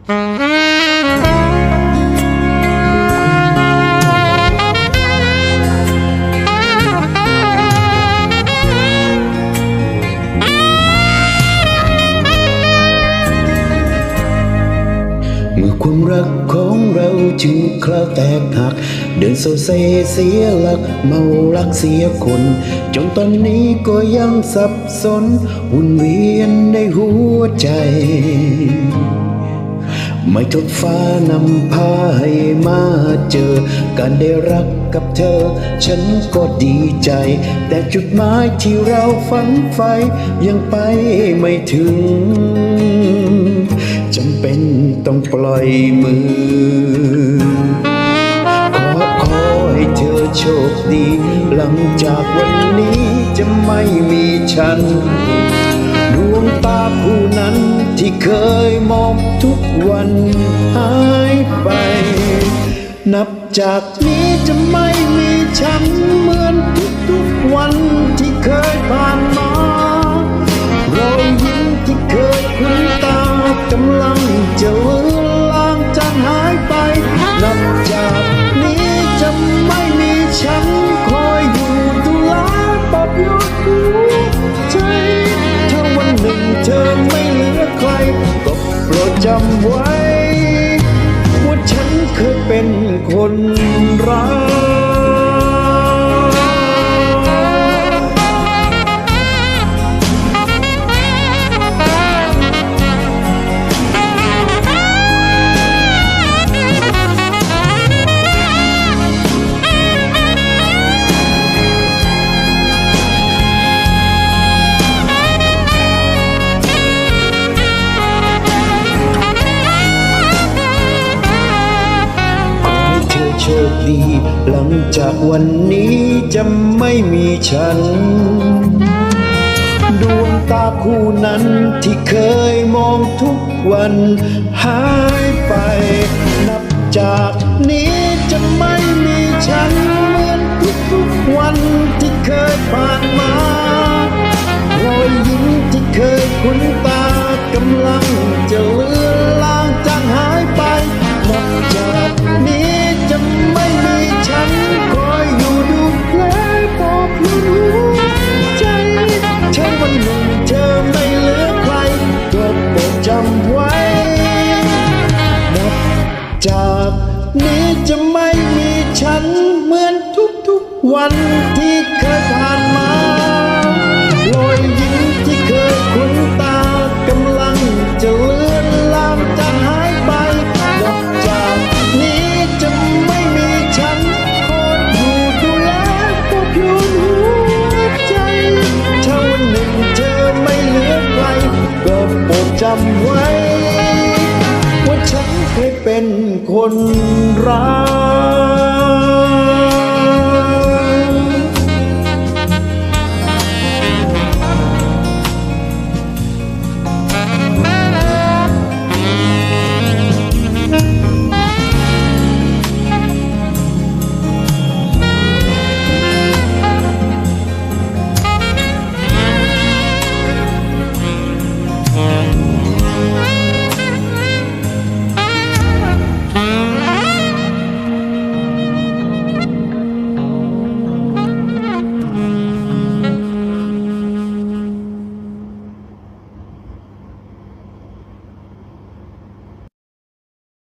เมื่อความรักของเราจึงคราแตกหัก เดินโซเซเสียหลัก เมารักเสียคน จนตอนนี้ก็ยังสับสน วุ่นเวียนในหัวใจ ไม่ทดฟ้านำพาให้มาเจอ การได้รักกับเธอ ฉันก็ดีใจ แต่จุดหมายที่เราฝันใฝ่ยังไปไม่ถึงจำเป็นต้องปล่อยมือ ขอขอให้เธอโชคดี หลังจากวันนี้จะไม่มีฉัน ดวงตาผู้นั้น ที่เคยมองทุกวันหายไป นับจากนี้จะไม่มีฉันเหมือนทุกๆวันที่เคยผ่านมารอยยิ้มที่เคยคุ้นตากำลังจะ ไว้ ว่าฉันเคยเป็นคนรัก โชคดี หลังจากวันนี้จะไม่มีฉัน ดวงตาคู่นั้นที่เคยมองทุกวัน หายไป นับจากนี้จะไม่มีฉัน จากนี้จะไม่มีฉันเหมือนทุกๆวันที่เคยผ่านมารอยยิ้มที่เคยคุ้นตากำลังจะเลือ เป็นคนรัก